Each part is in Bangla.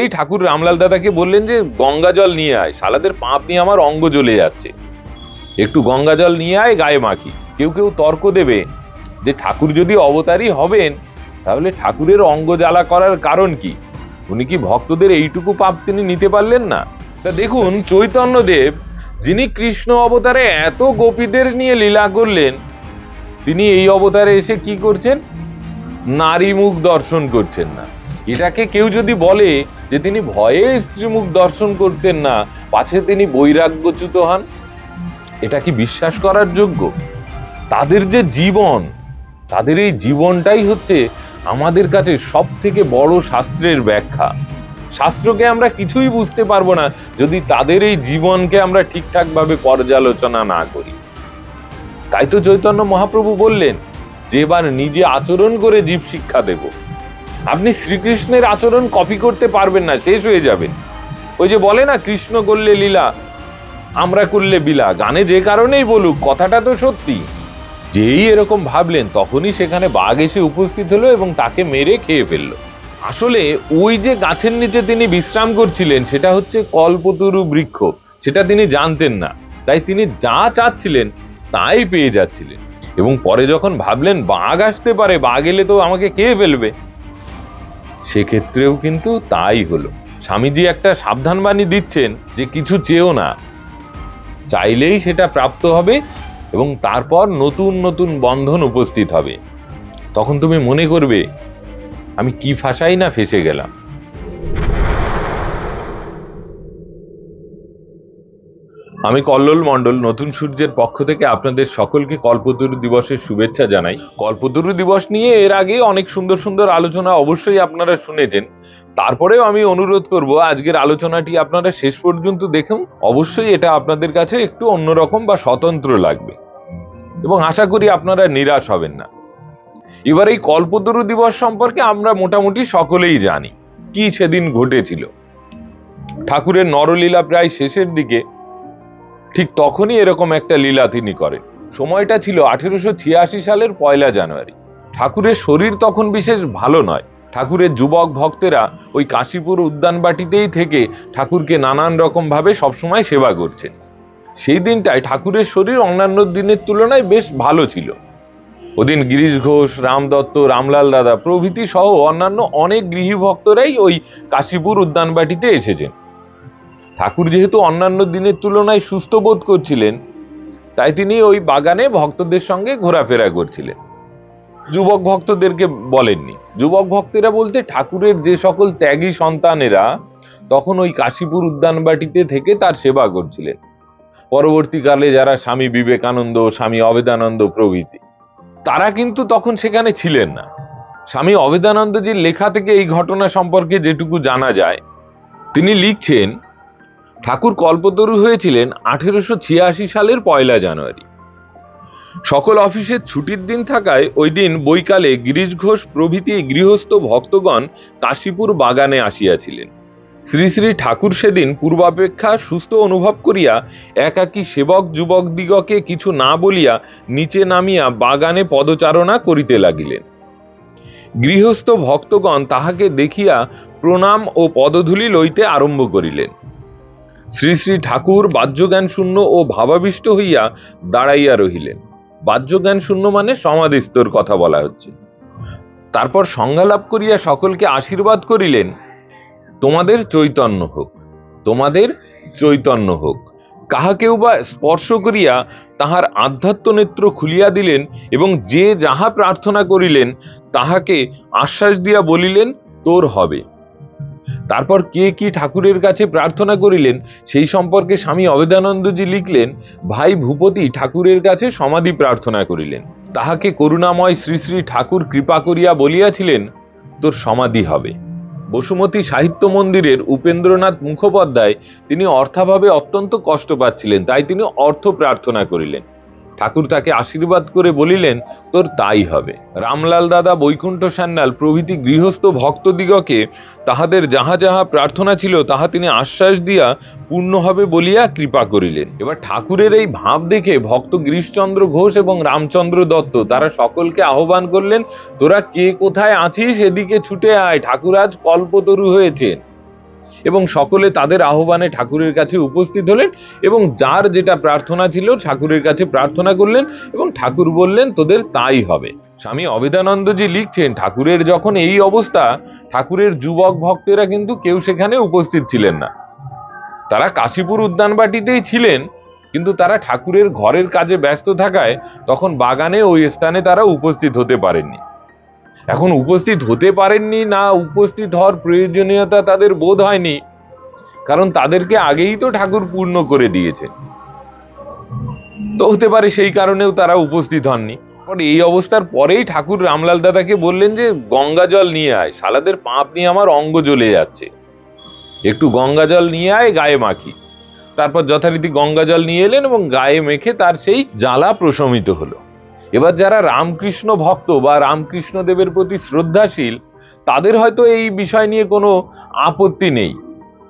এই ঠাকুর রামলাল দাদাকে বললেন যে, গঙ্গা জল নিয়ে আয়। সালাদের পাপ নিয়ে আমার অঙ্গ জ্বলে যাচ্ছে। একটু গঙ্গা জল নিয়ে আয় গায়ে মাখি। কেউ কেউ তর্ক দেবে যে, ঠাকুর যদি অবতারই হবেন, তাহলে ঠাকুরের অঙ্গ জ্বালা করার কারণ কি? উনি কি ভক্তদের এইটুকু পাপ তিনি নিতে পারলেন না? তা দেখুন, চৈতন্যদেব, যিনি কৃষ্ণ অবতারে এত গোপীদের নিয়ে লীলা করলেন, তিনি এই অবতারে এসে কি করছেন? নারী মুখ দর্শন করছেন না। এটাকে কেউ যদি বলে যে তিনি ভয়ে স্ত্রী মুখ দর্শন করতেন না, পাছে তিনি বৈরাগ্যচ্যুত হন? এটা কি বিশ্বাস করার যোগ্য? তাদের যে জীবন, তাদের এই জীবনটাই হচ্ছে আমাদের কাছে সব থেকে বড় শাস্ত্রের ব্যাখ্যা। শাস্ত্রকে আমরা কিছুই বুঝতে পারব না যদি তাদের এই জীবনকে আমরা ঠিকঠাক ভাবে পর্যালোচনা না করি। তাই তো চৈতন্য মহাপ্রভু বললেন যে এবার নিজে আচরণ করে জীব শিক্ষা দেব আপনি শ্রীকৃষ্ণের আচরণ কপি করতে পারবেন না, শেষ হয়ে যাবেন ওই যে বলে না, কৃষ্ণ করলে লীলা, আমরা করলে বিলা গানে যে কারণেই বলুক, কথাটা তো সত্যি। যেই এরকম ভাবলেন, তখনই সেখানে বাঘ এসে উপস্থিত হলো এবং তাকে মেরে খেয়ে ফেলল। আসলে ওই যে গাছের নিচে তিনি বিশ্রাম করছিলেন, সেটা হচ্ছে কল্পতরু বৃক্ষ। সেটা তিনি জানতেন না। তাই তিনি যা চাচ্ছিলেন, তাই পেয়ে যাচ্ছিলেন। এবং পরে যখন ভাবলেন, বাঘ আসতে পারে, বাঘ এলে তো আমাকে খেয়ে ফেলবে। সেক্ষেত্রেও কিন্তু তাই হলো। স্বামীজি একটা সাবধান বাণী দিচ্ছেন যে কিছু চেয়েও না। চাইলেই সেটা প্রাপ্ত হবে এবং তারপর নতুন নতুন বন্ধন উপস্থিত হবে। তখন তুমি মনে করবে, আমি কি ফাঁসাই না ফেসে গেলাম। আমি কল্লোল মণ্ডল, নতুন সূর্যের পক্ষ থেকে আপনাদের সকলকে কল্পতরু দিবসের শুভেচ্ছা জানাই। কল্পতরু দিবস নিয়ে এর আগে অনেক সুন্দর সুন্দর আলোচনা অবশ্যই আপনারা শুনেছেন। তারপরেও আমি অনুরোধ করব, আজকের আলোচনাটি আপনারা শেষ পর্যন্ত দেখুন। অবশ্যই এটা আপনাদের কাছে একটু অন্যরকম বা স্বতন্ত্র লাগবে। এবং আশা করি আপনারা নিরাশ হবেন না। এবার এই কল্পতরু দিবস সম্পর্কে আমরা মোটামুটি সকলেই জানি, কি সেদিন ঘটেছিল। ঠাকুরের নরলীলা প্রায় শেষের দিকে ঠিক তখনই এরকম একটা লীলা তিনি করেন। সময়টা ছিল আঠেরোশো ছিয়াশি সালের পয়লা জানুয়ারি। ঠাকুরের শরীর তখন বিশেষ ভালো নয়। ঠাকুরের যুবক ভক্তেরা ওই কাশীপুর উদ্যানবাটিতেই থেকে ঠাকুরকে নানান রকম ভাবে সবসময় সেবা করছেন। সেই দিনটায় ঠাকুরের শরীর অন্যান্য দিনের তুলনায় বেশ ভালো ছিল। ওদিন গিরিশ ঘোষ, রাম দত্ত, রামলাল দাদা প্রভৃতি সহ অন্যান্য অনেক গৃহী ভক্তরাই ওই কাশীপুর উদ্যানবাটিতে এসেছেন। ঠাকুর যেহেতু অন্যান্য দিনের তুলনায় সুস্থ বোধ করছিলেন, তাই তিনি ওই বাগানে ভক্তদের সঙ্গে ঘোরাফেরা করছিলেন। যুবক ভক্তদেরকে বলেননি। যুবক ভক্তেরা বলতে ঠাকুরের যে সকল ত্যাগী সন্তানেরা তখন ওই কাশীপুর উদ্যানবাটিতে থেকে তার সেবা করছিলেন। পরবর্তীকালে যারা স্বামী বিবেকানন্দ স্বামী অবেদানন্দ প্রভৃতি, তারা কিন্তু তখন সেখানে ছিলেন না। স্বামী অবেদানন্দজির লেখা থেকে এই ঘটনা সম্পর্কে যেটুকু জানা যায়, তিনি লিখছেন ঠাকুর কল্পতরু হয়েছিলেন আঠেরোশো ছিয়াশি সালের পয়লা জানুয়ারি। সকল অফিসের ছুটির দিন থাকায় ওই দিন বৈকালে গিরিশ ঘোষ প্রভৃতি গৃহস্থ ভক্তগণ কাশীপুর বাগানে আসিয়াছিলেন। শ্রী শ্রী ঠাকুর সেদিন পূর্বাপেক্ষা সুস্থ অনুভব করিয়া একাকী সেবক যুবক দিগকে কিছু না বলিয়া নিচে নামিয়া বাগানে পদচারণা করিতে লাগিলেন। গৃহস্থ ভক্তগণ তাহাকে দেখিয়া প্রণাম ও পদধূলি লইতে আরম্ভ করিলেন। শ্রী শ্রী ঠাকুর বাহ্যজ্ঞান শূন্য ও ভাবাবিষ্ট হইয়া দাঁড়াইয়া রহিলেন। বাহ্যজ্ঞান শূন্য মানে সমাধিস্তর কথা বলা হচ্ছে। তারপর সংজ্ঞালাভ করিয়া সকলকে আশীর্বাদ করিলেন, তোমাদের চৈতন্য হোক, তোমাদের চৈতন্য হোক। কাহাকেও বা স্পর্শ করিয়া তাহার আধ্যাত্ম নেত্র খুলিয়া দিলেন এবং যে যাহা প্রার্থনা করিলেন, তাহাকে আশ্বাস দিয়া বলিলেন, তোর হবে। তারপর কে কি ঠাকুরের কাছে প্রার্থনা করিলেন, সেই সম্পর্কে স্বামী অবেদানন্দজি লিখলেন, ভাই ভূপতি ঠাকুরের কাছে সমাধি প্রার্থনা করিলেন। তাহাকে করুণাময় শ্রী শ্রী ঠাকুর কৃপা করিয়া বলিয়াছিলেন, তোর সমাধি হবে। বসুমতী সাহিত্য মন্দিরের উপেন্দ্রনাথ মুখোপাধ্যায় তিনি অর্থাভাবে অত্যন্ত কষ্ট পাচ্ছিলেন, তাই তিনি অর্থ প্রার্থনা করিলেন। ঠাকুর তাকে আশীর্বাদ করে বলিলেন, তোর তাই হবে। রামলাল দাদা বৈকুণ্ঠ সান্যাল প্রভৃতি গৃহস্থ ভক্তদিগকে তাহাদের যাহা যাহা প্রার্থনা ছিল, তাহা তিনি আশ্বাস দিয়া পূর্ণ হবে বলিয়া কৃপা করিলেন। এবার ঠাকুরের এই ভাব দেখে ভক্ত গিরিশচন্দ্র ঘোষ এবং রামচন্দ্র দত্ত, তারা সকলকে আহ্বান করলেন, তোরা কে কোথায় আছিস? এদিকে ছুটে আয়। ঠাকুর আজ কল্পতরু হয়েছেন। এবং সকলে তাদের আহ্বানে ঠাকুরের কাছে উপস্থিত হলেন এবং যার যেটা প্রার্থনা ছিল ঠাকুরের কাছে প্রার্থনা করলেন এবং ঠাকুর বললেন, তোদের তাই হবে। স্বামী অবেদানন্দজি লিখছেন, ঠাকুরের যখন এই অবস্থা, ঠাকুরের যুবক ভক্তেরা কিন্তু কেউ সেখানে উপস্থিত ছিলেন না। তারা কাশীপুর উদ্যানবাটিতেই ছিলেন, কিন্তু তারা ঠাকুরের ঘরের কাজে ব্যস্ত থাকায় তখন বাগানে ওই স্থানে তারা উপস্থিত হতে পারেননি। এখন উপস্থিত হতে পারেননি, না উপস্থিত হওয়ার প্রয়োজনীয়তা তাদের বোধ হয়নি। কারণ তাদেরকে আগেই তো ঠাকুর পূর্ণ করে দিয়েছেন তো হতে পারে সেই কারণেও তারা উপস্থিত হননি। এই অবস্থার পরেই ঠাকুর রামলাল দাদাকে বললেন যে, গঙ্গা জল নিয়ে আয় সালাদের পাপ নিয়ে আমার অঙ্গ জ্বলে যাচ্ছে। একটু গঙ্গা জল নিয়ে আয়, গায়ে মাখি। তারপর যথারীতি গঙ্গা জল নিয়ে এলেন এবং গায়ে মেখে তার সেই জ্বালা প্রশমিত হলো। এবার যারা রামকৃষ্ণ ভক্ত বা রামকৃষ্ণ দেবের প্রতি শ্রদ্ধাশীল, তাদের হয়তো এই বিষয় নিয়ে কোনো আপত্তি নেই।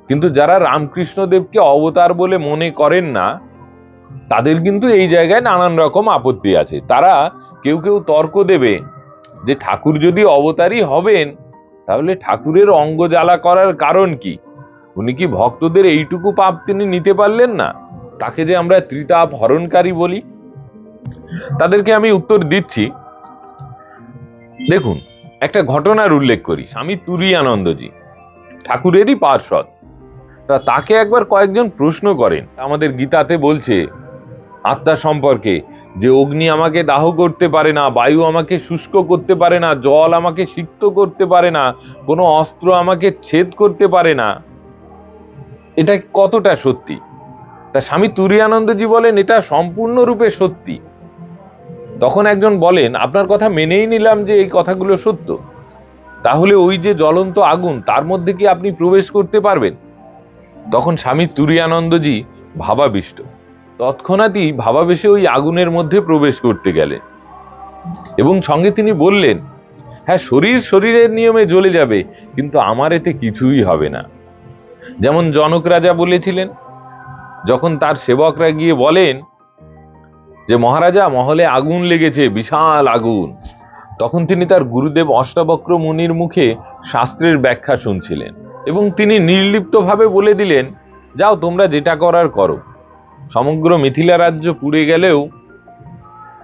কিন্তু যারা রামকৃষ্ণ দেবকে অবতার বলে মনে করেন না, তাদের কিন্তু এই জায়গায় নানান রকম আপত্তি আছে। তারা কেউ কেউ তর্ক দেবে যে ঠাকুর যদি অবতারই হবেন, তাহলে ঠাকুরের অঙ্গ জ্বালা করার কারণ কি? উনি কি ভক্তদের এইটুকু পাপ তিনি নিতে পারলেন না? তাকে যে আমরা ত্রিতাপ হরণকারী বলি তাদেরকে আমি উত্তর দিচ্ছি। দেখুন, একটা ঘটনার উল্লেখ করি। স্বামী তুরি আনন্দজি ঠাকুরেরই পার্ষদ তা তাকে একবার কয়েকজন প্রশ্ন করেন। আমাদের গীতাতে বলছে, আত্মা সম্পর্কে যে অগ্নি আমাকে দাহ করতে পারে না, বায়ু আমাকে শুষ্ক করতে পারে না, জল আমাকে সিক্ত করতে পারে না, কোনো অস্ত্র আমাকে ছেদ করতে পারে না, এটা কতটা সত্যি? তা স্বামী তুরিয়ানন্দজি বলেন, এটা সম্পূর্ণরূপে সত্যি। তখন একজন বলেন, আপনার কথা মেনেই নিলাম যে এই কথাগুলো সত্য। তাহলে ওই যে জ্বলন্ত আগুন, তার মধ্যে কি আপনি প্রবেশ করতে পারবেন? তখন স্বামী তুরিয়ানন্দজি ভাবাবিষ্ট। তৎক্ষণাৎই ভাবাবেশে ওই আগুনের মধ্যে প্রবেশ করতে গেলেন এবং সঙ্গে তিনি বললেন হ্যাঁ শরীর শরীরের নিয়মে জ্বলে যাবে, কিন্তু আমার এতে কিছুই হবে না। যেমন জনক রাজা বলেছিলেন যখন তার সেবকরা গিয়ে বলেন যে, মহারাজা, মহলে আগুন লেগেছে, বিশাল আগুন। তখন তিনি তার গুরুদেব অষ্টাবক্র মুনির মুখে শাস্ত্রের ব্যাখ্যা শুনছিলেন এবং তিনি নির্লিপ্তভাবে বলে দিলেন, যাও, তোমরা যেটা করার করো। সমগ্র মিথিলা রাজ্য পুড়ে গেলেও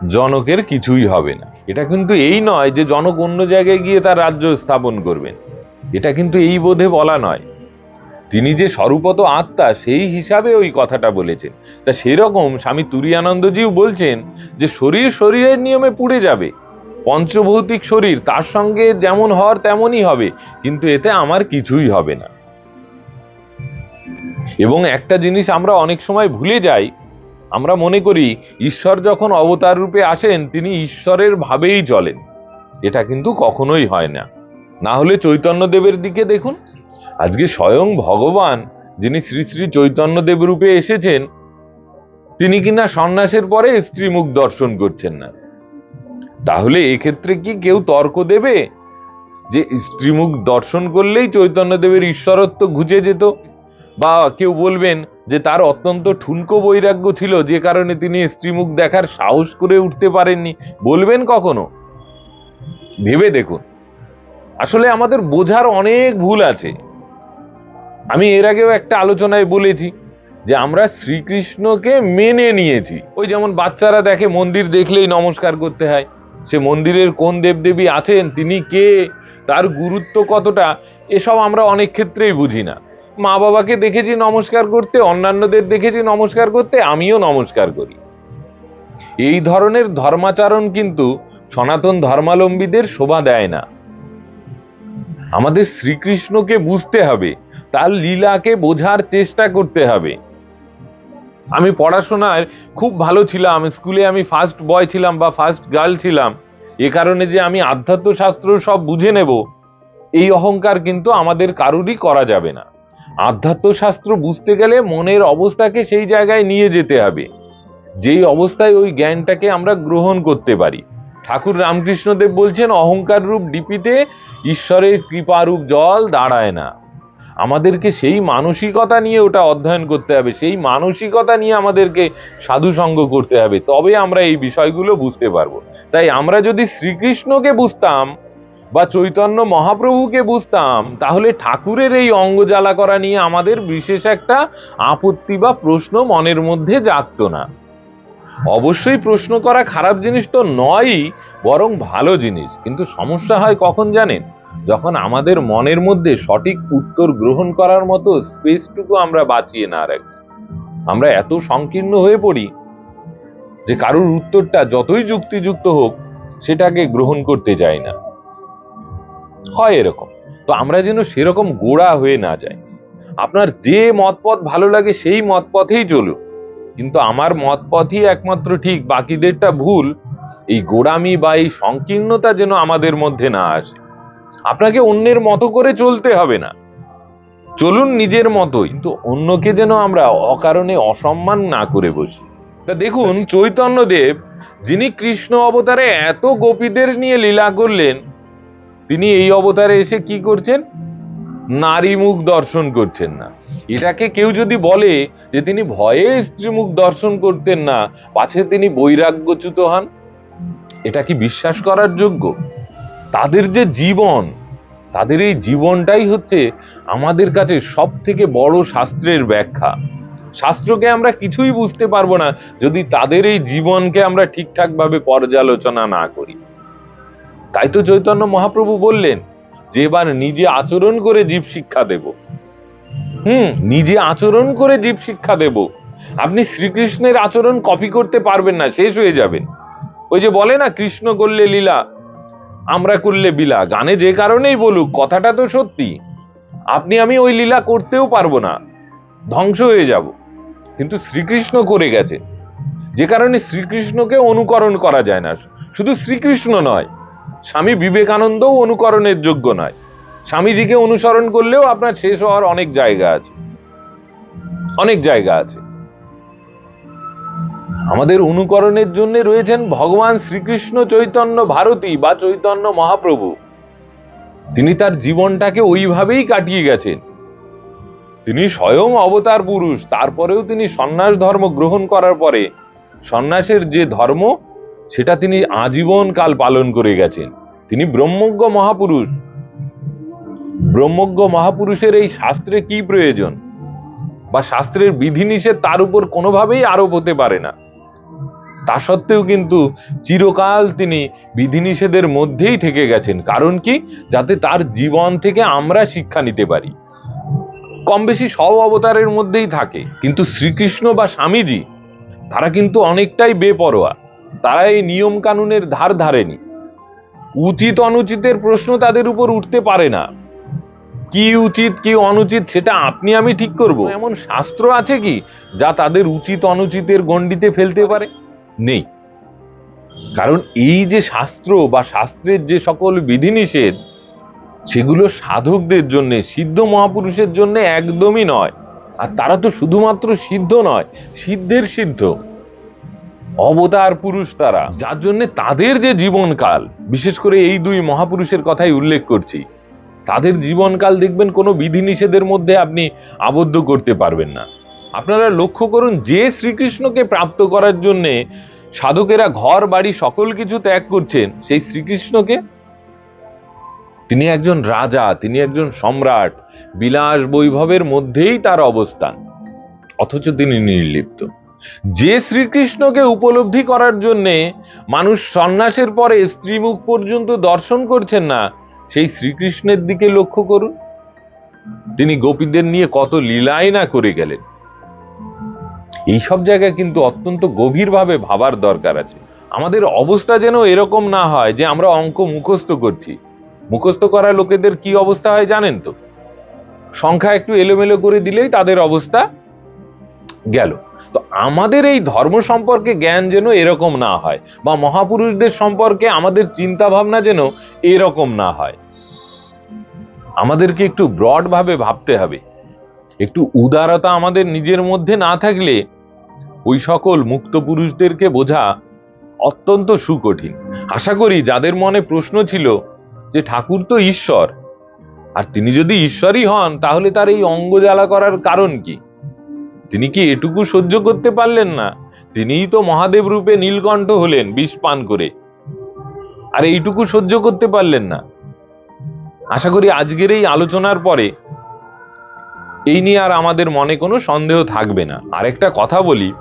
জনকের কিছুই হবে না। এটা কিন্তু এই নয় যে, জনক অন্য জায়গায় গিয়ে তার রাজ্য স্থাপন করবেন। এটা কিন্তু এই বোধে বলা নয়। তিনি যে স্বরূপত আত্মা, সেই হিসাবে ওই কথাটা বলেছেন। তা সেরকম স্বামী তুরিয়ানন্দজিও বলছেন যে, শরীর শরীরের নিয়মে পুড়ে যাবে। পঞ্চভৌতিক শরীর তার সঙ্গে যেমন হওয়ার তেমনই হবে, কিন্তু এতে আমার কিছুই হবে না। এবং একটা জিনিস আমরা অনেক সময় ভুলে যাই, আমরা মনে করি ঈশ্বর যখন অবতার রূপে আসেন, তিনি ঈশ্বরের ভাবেই চলেন। এটা কিন্তু কখনোই হয় না। না হলে চৈতন্যদেবের দিকে দেখুন। আজকে স্বয়ং ভগবান, যিনি শ্রী শ্রী চৈতন্যদেব রূপে এসেছেন, তিনি কিনা সন্ন্যাসের পরে স্ত্রী মুখ দর্শন করছেন না। তাহলে এক্ষেত্রে কি কেউ তর্ক দেবে? যে স্ত্রীমুখ দর্শন করলেই চৈতন্যদেবের ঈশ্বরত্ব ঘুচে যেত? বা কেউ বলবেন যে তার অত্যন্ত ঠুনকো বৈরাগ্য ছিল, যে কারণে তিনি স্ত্রীমুখ দেখার সাহস করে উঠতে পারেননি। বলবেন কখনো? ভেবে দেখুন। আসলে আমাদের বোঝার অনেক ভুল আছে। আমি এর আগেও একটা আলোচনায় বলেছি যে আমরা শ্রীকৃষ্ণকে মেনে নিয়েছি। ওই যেমন বাচ্চারা দেখে মন্দির দেখলেই নমস্কার করতে হয়, সে মন্দিরের কোন দেবদেবী আছেন, তিনি কে, তার গুরুত্ব কতটা, এসব আমরা অনেক ক্ষেত্রেই বুঝি না। মা বাবাকে দেখেছি নমস্কার করতে, অন্যান্যদের দেখেছি নমস্কার করতে, আমিও নমস্কার করি। এই ধরনের ধর্মাচরণ কিন্তু সনাতন ধর্মালম্বীদের শোভা দেয় না। আমাদের শ্রীকৃষ্ণকে বুঝতে হবে তার লীলাকে বোঝার চেষ্টা করতে হবে। আমি পড়াশোনায় খুব ভালো ছিলাম, স্কুলে আমি ফার্স্ট বয় ছিলাম বা ফার্স্ট গার্ল ছিলাম। এ কারণে যে আমি আধ্যাত্ম শাস্ত্র সব বুঝে নেব, এই অহংকার কিন্তু আমাদের কারুরই করা যাবে না। আধ্যাত্ম শাস্ত্র বুঝতে গেলে মনের অবস্থাকে সেই জায়গায় নিয়ে যেতে হবে। যেই অবস্থায় ওই জ্ঞানটাকে আমরা গ্রহণ করতে পারি। ঠাকুর রামকৃষ্ণদেব বলছেন, অহংকার রূপ ডিপিতে ঈশ্বরের কৃপারূপ জল দাঁড়ায় না। আমাদেরকে সেই মানসিকতা নিয়ে ওটা অধ্যয়ন করতে হবে, সেই মানসিকতা নিয়ে আমাদেরকে সাধু সঙ্গ করতে হবে, তবে আমরা এই বিষয়গুলো বুঝতে পারব। তাই আমরা যদি শ্রীকৃষ্ণকে বুঝতাম বা চৈতন্য মহাপ্রভুকে বুঝতাম, তাহলে ঠাকুরের এই অঙ্গ জ্বালা করা নিয়ে আমাদের বিশেষ একটা আপত্তি বা প্রশ্ন মনের মধ্যে জাগত না। অবশ্যই প্রশ্ন করা খারাপ জিনিস তো নয়ই, বরং ভালো জিনিস। কিন্তু সমস্যা হয় কখন জানেন? যখন আমাদের মনের মধ্যে সঠিক উত্তর গ্রহণ করার মতো স্পেসটুকু আমরা বাঁচিয়ে না রাখি, আমরা এত সংকীর্ণ হয়ে পড়ি যে কারোর উত্তরটা যতই যুক্তিযুক্ত হোক সেটাকে গ্রহণ করতে চাই না। হয় এরকম। তো আমরা যেন সেরকম গোড়া হয়ে না যাই। আপনার যে মতপথ ভালো লাগে সেই মতপথেই চলুন। কিন্তু আমার মতপথই একমাত্র ঠিক, বাকিদেরটা ভুল, এই গোড়ামি বা এই সংকীর্ণতা যেন আমাদের মধ্যে না আসে। আপনাকে অন্যের মতো করে চলতে হবে না। চলুন নিজের মতোই, কিন্তু অন্যকে যেন আমরা অকারণে অসম্মান না করে বসি। তা দেখুন, চৈতন্যদেব, যিনি কৃষ্ণ অবতারে এত গোপীদের নিয়ে লীলা করলেন, তিনি এই অবতারে এসে কি করছেন? নারী মুখ দর্শন করছেন না। এটাকে কেউ যদি বলে যে তিনি ভয়ে স্ত্রী মুখ দর্শন করতেন না, পাছে তিনি বৈরাগ্যচ্যুত হন? এটা কি বিশ্বাস করার যোগ্য? তাদের যে জীবন, তাদের এই জীবনটাই হচ্ছে আমাদের কাছে সব থেকে বড় শাস্ত্রের ব্যাখ্যা। শাস্ত্রকে আমরা কিছুই বুঝতে পারব না যদি তাদের এই জীবনকে আমরা ঠিকঠাক ভাবে পর্যালোচনা না করি। তাই তো চৈতন্য মহাপ্রভু বললেন, যে এবার নিজে আচরণ করে জীব শিক্ষা দেব। হুম, নিজে আচরণ করে জীব শিক্ষা দেব। আপনি শ্রীকৃষ্ণের আচরণ কপি করতে পারবেন না, শেষ হয়ে যাবেন ওই যে বলে না, কৃষ্ণ করলে লীলা আমরা করলে বিলা, গানে যে কারণেই বলুক, কথাটা তো সত্যি। আপনি, আমি ওই লীলা করতেও পারব না। ধ্বংস হয়ে যাব। কিন্তু শ্রীকৃষ্ণ করে গেছে। যে কারণে শ্রীকৃষ্ণকে অনুকরণ করা যায় না। শুধু শ্রীকৃষ্ণ নয়, স্বামী বিবেকানন্দও অনুকরণের যোগ্য নয়। স্বামীজিকে অনুসরণ করলেও আপনার শেষ হওয়ার অনেক জায়গা আছে। অনেক জায়গা আছে। আমাদের অনুকরণের জন্য রয়েছেন ভগবান শ্রীকৃষ্ণ চৈতন্য ভারতী বা চৈতন্য মহাপ্রভু। তিনি তার জীবনটাকে ওইভাবেই কাটিয়ে গেছেন। তিনি স্বয়ং অবতার পুরুষ, তারপরেও তিনি সন্ন্যাস ধর্ম গ্রহণ করার পরে সন্ন্যাসের যে ধর্ম, সেটা তিনি আজীবন কাল পালন করে গেছেন। তিনি ব্রহ্মজ্ঞ মহাপুরুষ। ব্রহ্মজ্ঞ মহাপুরুষের এই শাস্ত্রে কি প্রয়োজন? বা শাস্ত্রের বিধিনিষেধ তার উপর কোনোভাবেই আরোপ হতে পারে না। তা সত্ত্বেও কিন্তু চিরকাল তিনি বিধিনিষেধের মধ্যেই থেকে গেছেন। কারণ কি? যাতে তার জীবন থেকে আমরা শিক্ষা নিতে পারি। কম বেশি সব অবতারের মধ্যেই থাকে। কিন্তু শ্রীকৃষ্ণ বা স্বামীজি, তারা কিন্তু অনেকটাই বেপরোয়া। তারা এই নিয়ম কানুনের ধার ধারেনি। উচিত অনুচিতের প্রশ্ন তাদের উপর উঠতে পারে না। কি উচিত, কি অনুচিত, সেটা আপনি, আমি ঠিক করব। এমন শাস্ত্র আছে কি, যা তাদের উচিত অনুচিতের গণ্ডিতে ফেলতে পারে? নেই। কারণ এই যে শাস্ত্র বা শাস্ত্রের যে সকল বিধিনিষেধ, সেগুলো সাধকদের জন্য, সিদ্ধ মহাপুরুষের জন্য একদমই নয়। আর তারা তো শুধুমাত্র সিদ্ধ নয়, সিদ্ধের সিদ্ধ। অবতার পুরুষ তারা, যার জন্য তাদের যে জীবনকাল, বিশেষ করে এই দুই মহাপুরুষের কথাই উল্লেখ করছি, তাদের জীবনকাল দেখবেন কোনো বিধিনিষেধের মধ্যে আপনি আবদ্ধ করতে পারবেন না। আপনারা লক্ষ্য করুন, যে শ্রীকৃষ্ণকে প্রাপ্ত করার জন্য সাধকেরা ঘর, বাড়ি, সকল কিছু ত্যাগ করছেন, সেই শ্রীকৃষ্ণকে? তিনি একজন রাজা, তিনি একজন সম্রাট, বিলাস বৈভবের মধ্যেই তার অবস্থান, অথচ তিনি নির্লিপ্ত। যে শ্রীকৃষ্ণকে উপলব্ধি করার জন্য মানুষ সন্ন্যাসের পরে স্ত্রীমুখ পর্যন্ত দর্শন করছেন না, সেই শ্রীকৃষ্ণের দিকে লক্ষ্য করুন। তিনি গোপীদের নিয়ে কত লীলাই না করে গেলেন। এইসব জায়গায় কিন্তু অত্যন্ত গভীরভাবে ভাবার দরকার আছে। আমাদের অবস্থা যেন এরকম না হয় যে আমরা অঙ্ক মুখস্থ করছি। মুখস্থ করা লোকেদের কি অবস্থা হয় জানেন তো? সংখ্যা একটু এলোমেলো করে দিলেই তাদের অবস্থা গেল। তো আমাদের এই ধর্ম সম্পর্কে জ্ঞান যেন এরকম না হয় বা মহাপুরুষদের সম্পর্কে আমাদের চিন্তা ভাবনা যেন এরকম না হয়। আমাদেরকে একটু ব্রড ভাবে ভাবতে হবে। একটু উদারতা আমাদের নিজের মধ্যে না থাকলে ওই সকল মুক্ত পুরুষদেরকে বোঝা অত্যন্ত সুকঠিন। আশা করি যাদের মনে প্রশ্ন ছিল যে ঠাকুর তো ঈশ্বর, আর তিনি যদি ঈশ্বরই হন, তাহলে তার এই অঙ্গ জ্বালা করার কারণ কি? তিনি কি এটুকু সহ্য করতে পারলেন না? তিনিই তো মহাদেব রূপে নীলকণ্ঠ হলেন, বিষ পান করে। আর এইটুকু সহ্য করতে পারলেন না। আশা করি আজকের এই আলোচনার পরে এই নিয়ে আর আমাদের মনে কোনো সন্দেহ থাকবে না। আরেকটা কথা বলি,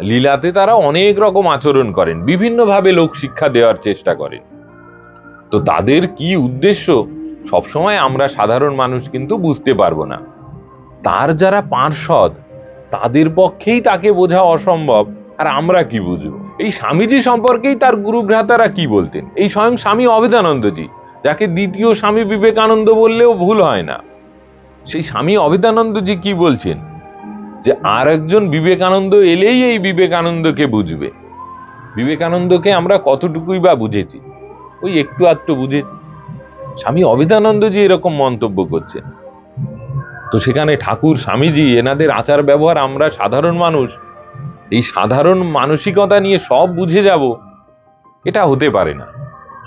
লীলাতে তারা অনেক রকম আচরণ করেন, বিভিন্নভাবে লোক শিক্ষা দেওয়ার চেষ্টা করেন। তো তাদের কি উদ্দেশ্য? সবসময় আমরা সাধারণ মানুষ কিন্তু বুঝতে পারব না। তার যারা পার্ষদ তাদের পক্ষেই তাকে বোঝা অসম্ভব, আর আমরা কি বুঝব? এই স্বামীজি সম্পর্কেই তার গুরু ভ্রাতারা কি বলতেন? এই স্বয়ং স্বামী অভেদানন্দজি যাকে দ্বিতীয় স্বামী বিবেকানন্দ বললেও ভুল হয় না। সেই স্বামী অভেদানন্দজি কি বলছেন? যে আর একজন বিবেকানন্দ এলেই এই বিবেকানন্দকে বুঝবে। বিবেকানন্দকে আমরা কতটুকুই বা বুঝেছি? ওই একটু আধটু বুঝেছি। স্বামী অভেদানন্দজি এরকম মন্তব্য করছেন। তো সেখানে ঠাকুর, স্বামীজি, এনাদের আচার ব্যবহার, আমরা সাধারণ মানুষ, এই সাধারণ মানসিকতা নিয়ে সব বুঝে যাব, এটা হতে পারে না।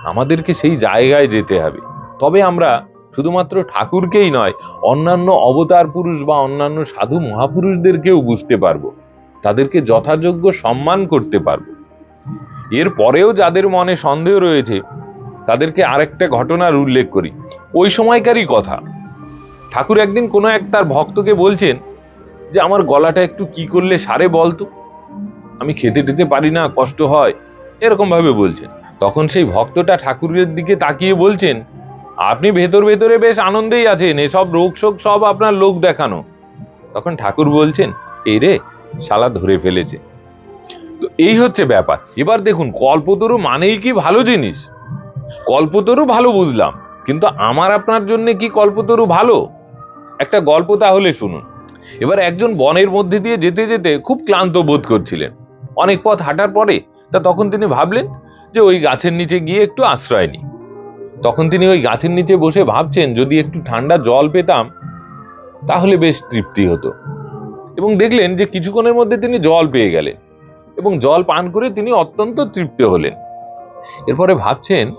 আমাদেরকে সেই জায়গায় যেতে হবে। তবে আমরা শুধুমাত্র ঠাকুরকেই নয়, অন্যান্য অবতার পুরুষ বা অন্যান্য সাধু মহাপুরুষদেরকেও বুঝতে পারব। তাদেরকে যথাযোগ্য সম্মান করতে পারব। এর পরেও যাদের মনে সন্দেহ রয়েছে, তাদেরকে আরেকটা ঘটনার উল্লেখ করি। ওই সময়কারই কথা। ঠাকুর একদিন কোনো এক তার ভক্তকে বলছেন যে, আমার গলাটা একটু কি করলে সারে বলতো আমি খেতে টেতে পারি না, কষ্ট হয়। এরকম ভাবে বলছেন। তখন সেই ভক্তটা ঠাকুরের দিকে তাকিয়ে বলছেন আপনি ভেতর ভেতরে বেশ আনন্দেই আছেন, এসব রোগ শোক সব আপনার লোক দেখানো। তখন ঠাকুর বলছেন এই রে শালা ধরে ফেলেছে। তো এই হচ্ছে ব্যাপার। এবার দেখুন, কল্পতরু মানেই কি ভালো জিনিস? কল্পতরু ভালো বুঝলাম, কিন্তু আমার আপনার জন্য কি কল্পতরু ভালো? একটা গল্প তাহলে শুনুন। এবার একজন বনের মধ্যে দিয়ে যেতে যেতে খুব ক্লান্ত বোধ করছিলেন। অনেক পথ হাঁটার পরে তা তখন তিনি ভাবলেন যে ওই গাছের নিচে গিয়ে একটু আশ্রয় নিই। তখন তিনি ওই গাছের নিচে বসে ভাবছেন, যদি একটু ঠান্ডা জল পেতাম, তাহলে বেশ তৃপ্তি হতো। এবং দেখলেন যে কিছুক্ষণের মধ্যে তিনি জল পেয়ে গেলেন এবং জল পান করে তিনি অত্যন্ত তৃপ্ত হলেন। এরপরে ভাবছেন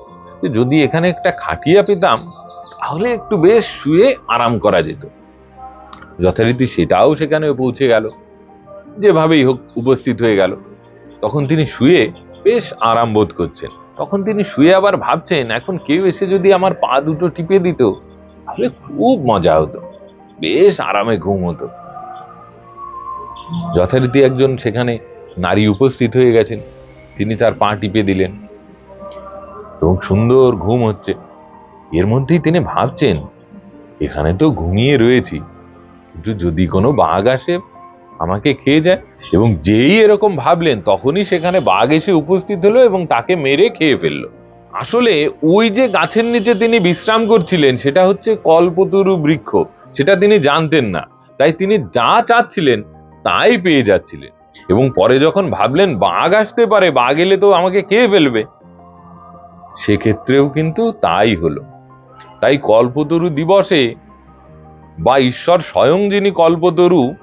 যে যদি এখানে একটা খাটিয়া পেতাম, তাহলে একটু বেশ শুয়ে আরাম করা যেত। যথারীতি সেটাও সেখানে পৌঁছে গেল। যেভাবেই হোক উপস্থিত হয়ে গেল। তখন তিনি শুয়ে বেশ আরাম বোধ করছেন। তখন তিনি শুয়ে আবার ভাবছেন, এখন কেউ এসে যদি আমার পা দুটো টিপে দিত, তাহলে খুব মজা হতো। বেশ আরামে ঘুম হতো। যথারীতি একজন সেখানে নারী উপস্থিত হয়ে গেছেন। তিনি তার পা টিপে দিলেন। এবং সুন্দর ঘুম হচ্ছে। এর মধ্যেই তিনি ভাবছেন, এখানে তো ঘুমিয়ে রয়েছি। কিন্তু যদি কোনো বাঘ আসে আমাকে খেয়ে যায় এবং যেই এরকম ভাবলেন তখনই সেখানে বাঘ এসে উপস্থিত হলো এবং তাকে মেরে খেয়ে ফেলল। আসলে ওই যে গাছের নিচে তিনি বিশ্রাম করছিলেন সেটা হচ্ছে কল্পতরু বৃক্ষ, সেটা তিনি জানতেন না। তাই তিনি যা চাচ্ছিলেন তাই পেয়ে যাচ্ছিলেন এবং পরে যখন ভাবলেন বাঘ আসতে পারে, বাঘ এলে তো আমাকে খেয়ে ফেলবে। সেক্ষেত্রেও কিন্তু তাই হলো। তাই কল্পতরু দিবসে বা ঈশ্বর স্বয়ং যিনি কল্পতরু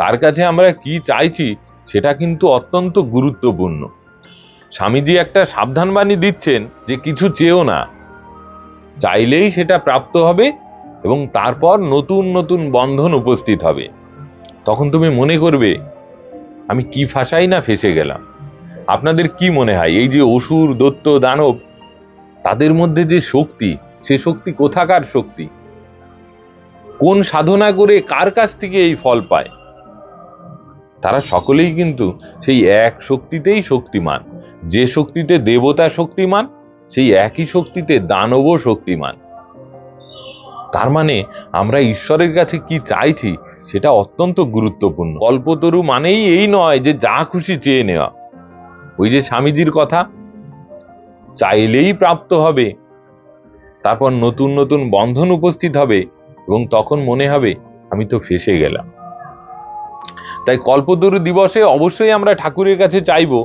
তার কাছে আমরা কি চাইছি সেটা কিন্তু অত্যন্ত গুরুত্বপূর্ণ। স্বামীজি একটা সাবধানবাণী দিচ্ছেন যে কিছু চেয়েও না। চাইলেই সেটা প্রাপ্ত হবে এবং তারপর নতুন নতুন বন্ধন উপস্থিত হবে। তখন তুমি মনে করবে, আমি কি ফাঁসাই না ফেসে গেলাম? আপনাদের কি মনে হয়? এই যে অসুর দত্ত দানব, তাদের মধ্যে যে শক্তি, সে শক্তি কোথাকার শক্তি? কোন সাধনা করে কার কাছ থেকে এই ফল পায়? তারা সকলেই কিন্তু সেই এক শক্তিতেই শক্তিমান। যে শক্তিতে দেবতা শক্তিমান, সেই একই শক্তিতে দানবও শক্তিমান। তার মানে আমরা ঈশ্বরের কাছে কি চাইছি সেটা অত্যন্ত গুরুত্বপূর্ণ। কল্পতরু মানেই এই নয় যে যা খুশি চেয়ে নেওয়া। ওই যে স্বামীজির কথা, চাইলেই প্রাপ্ত হবে, তারপর নতুন নতুন বন্ধন উপস্থিত হবে এবং তখন মনে হবে, আমি তো ফেসে গেলাম। তাই কল্পতরু দিবসে অবশ্যই আমরা ঠাকুরের কাছে চাইব।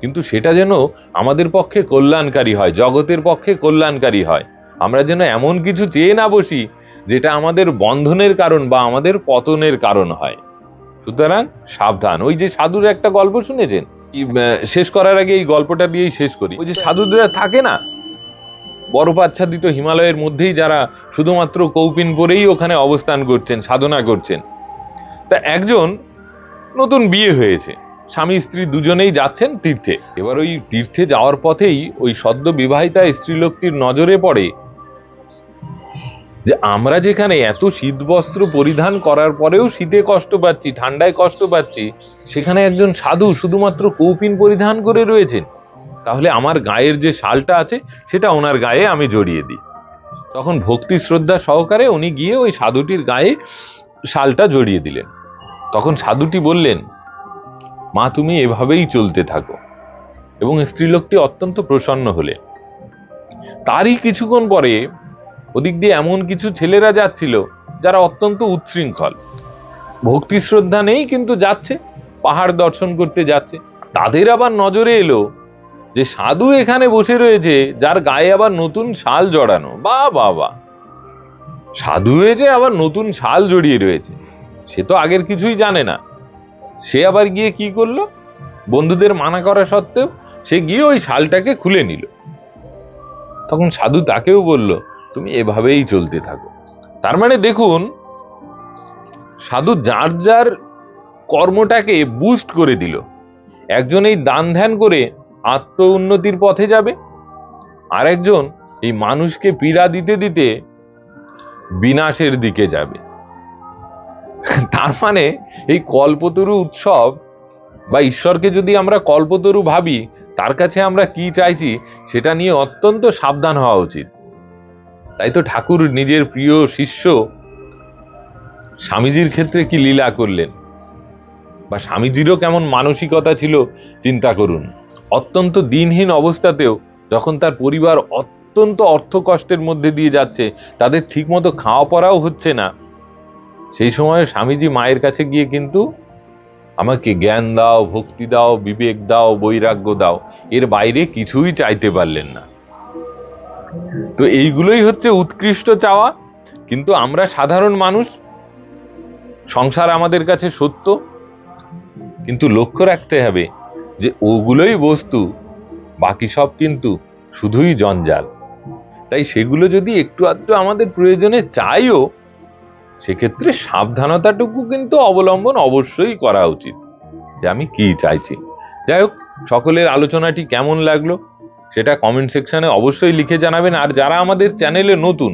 কিন্তু সেটা যেন আমাদের পক্ষে কল্যাণকারী হয়, জগতের পক্ষে কল্যাণকারী হয়। আমরা যেন এমন কিছু চেয়ে না বসি, যেটা আমাদের বন্ধনের কারণ বা আমাদের পতনের কারণ হয়। সুতরাং সাবধান। ওই যে সাধুর একটা গল্প শুনেছেন? শেষ করার আগে এই গল্পটা দিয়েই শেষ করি। ওই যে সাধুরা থাকে না? বরফ আচ্ছাদিত হিমালয়ের মধ্যেই যারা শুধুমাত্র কৌপিন পরেই ওখানে অবস্থান করছেন, সাধনা করছেন। তা একজন নতুন বিয়ে হয়েছে। স্বামী, স্ত্রী দুজনেই যাচ্ছেন তীর্থে। এবার ওই তীর্থে যাওয়ার পথেই ওই সদ্য বিবাহিতা স্ত্রীলোকটির নজরে পড়ে যে আমরা যেখানে এত শীত বস্ত্র পরিধান করার পরেও শীতে কষ্ট পাচ্ছি, ঠান্ডায় কষ্ট পাচ্ছি, সেখানে একজন সাধু শুধুমাত্র কৌপিন পরিধান করে রয়েছেন। তাহলে আমার গায়ের যে শালটা আছে, সেটা ওনার গায়ে আমি জড়িয়ে দিই। তখন ভক্তি শ্রদ্ধা সহকারে উনি গিয়ে ওই সাধুটির গায়ে শালটা জড়িয়ে দিলেন। তখন সাধুটি বললেন, মা, তুমি এভাবেই চলতে থাকো। এবং স্ত্রীলোকটি অত্যন্ত প্রসন্ন হলেন। তারই কিছুক্ষণ পরে ওদিক দিয়ে এমন কিছু ছেলেরা যাচ্ছিল যারা অত্যন্ত উচ্ছৃঙ্খল। ভক্তি শ্রদ্ধা নেই কিন্তু যাচ্ছে, পাহাড় দর্শন করতে যাচ্ছে। তাদের আবার নজরে এলো যে সাধু এখানে বসে রয়েছে, যার গায়ে আবার নতুন শাল জড়ানো। বা বাবা সাধু হয়েছে আবার নতুন শাল জড়িয়ে রয়েছে। সে তো আগের কিছুই জানে না। সে আবার গিয়ে কি করল? বন্ধুদের মানা করা সত্ত্বেও সে গিয়ে ওই শালটাকে খুলে নিল। তখন সাধু তাকেও বলল, তুমি এভাবেই চলতে থাকো। তার মানে দেখুন, সাধু যার যার কর্মটাকে বুস্ট করে দিল। একজন এই দান ধ্যান করে আত্ম উন্নতির পথে যাবে। আর একজন এই মানুষকে পীড়া দিতে দিতে বিনাশের দিকে যাবে। তার মানে এই কল্পতরু উৎসব বা ঈশ্বরকে যদি আমরা কল্পতরু ভাবি, তার কাছে আমরা কি চাইছি সেটা নিয়ে অত্যন্ত সাবধান হওয়া উচিত। তাই তো ঠাকুর নিজের প্রিয় শিষ্য স্বামীজির ক্ষেত্রে কি লীলা করলেন? বা স্বামীজিরও কেমন মানসিকতা ছিল, চিন্তা করুন। অত্যন্ত দিনহীন অবস্থাতেও যখন তার পরিবার অত্যন্ত অর্থ কষ্টের মধ্যে দিয়ে যাচ্ছে, তাদের ঠিকমতো খাওয়া পড়াও হচ্ছে না সেই সময় স্বামীজি মায়ের কাছে গিয়ে কিন্তু আমাকে জ্ঞান দাও, ভক্তি দাও, বিবেক দাও, বৈরাগ্য দাও। এর বাইরে কিছুই চাইতে পারলেন না। তো এইগুলোই হচ্ছে উৎকৃষ্ট চাওয়া। কিন্তু আমরা সাধারণ মানুষ, সংসার আমাদের কাছে সত্য। কিন্তু লক্ষ্য রাখতে হবে যে ওগুলোই বস্তু, বাকি সব কিন্তু শুধুই জঞ্জাল। তাই সেগুলো যদি একটু আধটু আমাদের প্রয়োজনে চাইও সেক্ষেত্রে সাবধানতাটুকু কিন্তু অবলম্বন অবশ্যই করা উচিত, যে আমি কি চাইছি। যাই হোক, সকলের আলোচনাটি কেমন লাগল সেটা কমেন্ট সেকশনে অবশ্যই লিখে জানাবেন, আর যারা আমাদের চ্যানেলে নতুন,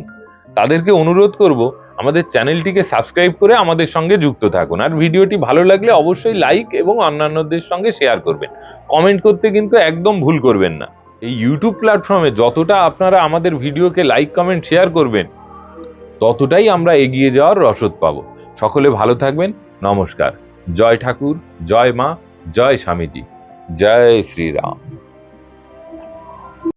তাদেরকে অনুরোধ করব আমাদের চ্যানেলটিকে সাবস্ক্রাইব করে আমাদের সঙ্গে যুক্ত থাকুন, আর ভিডিওটি ভালো লাগলে অবশ্যই লাইক এবং অন্যান্যদের সঙ্গে শেয়ার করবেন। কমেন্ট করতে কিন্তু একদম ভুল করবেন না। এই ইউটিউব প্ল্যাটফর্মে যতটা আপনারা আমাদের ভিডিওকে লাইক কমেন্ট শেয়ার করবেন ততটাই আমরা এগিয়ে যাওয়ার রসদ পাব। সকলে ভালো থাকবেন। নমস্কার। জয় ঠাকুর, জয় মা, জয় স্বামীজি। জয় শ্রীরাম।